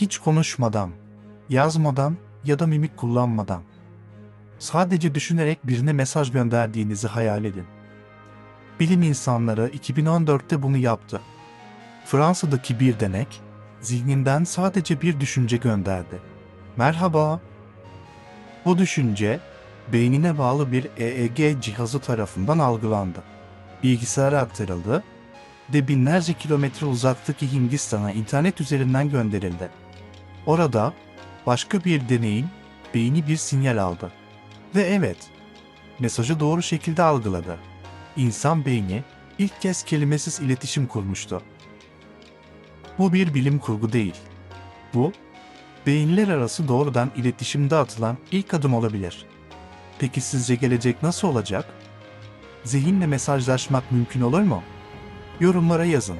Hiç konuşmadan, yazmadan ya da mimik kullanmadan. Sadece düşünerek birine mesaj gönderdiğinizi hayal edin. Bilim insanları 2014'te bunu yaptı. Fransa'daki bir denek, zihninden sadece bir düşünce gönderdi. Merhaba. Bu düşünce, beynine bağlı bir EEG cihazı tarafından algılandı. Bilgisayara aktarıldı ve binlerce kilometre uzaktaki Hindistan'a internet üzerinden gönderildi. Orada başka bir deneyin beyni bir sinyal aldı. Ve evet, mesajı doğru şekilde algıladı. İnsan beyni ilk kez kelimesiz iletişim kurmuştu. Bu bir bilim kurgu değil. Bu, beyinler arası doğrudan iletişimde atılan ilk adım olabilir. Peki sizce gelecek nasıl olacak? Zihinle mesajlaşmak mümkün olur mu? Yorumlara yazın.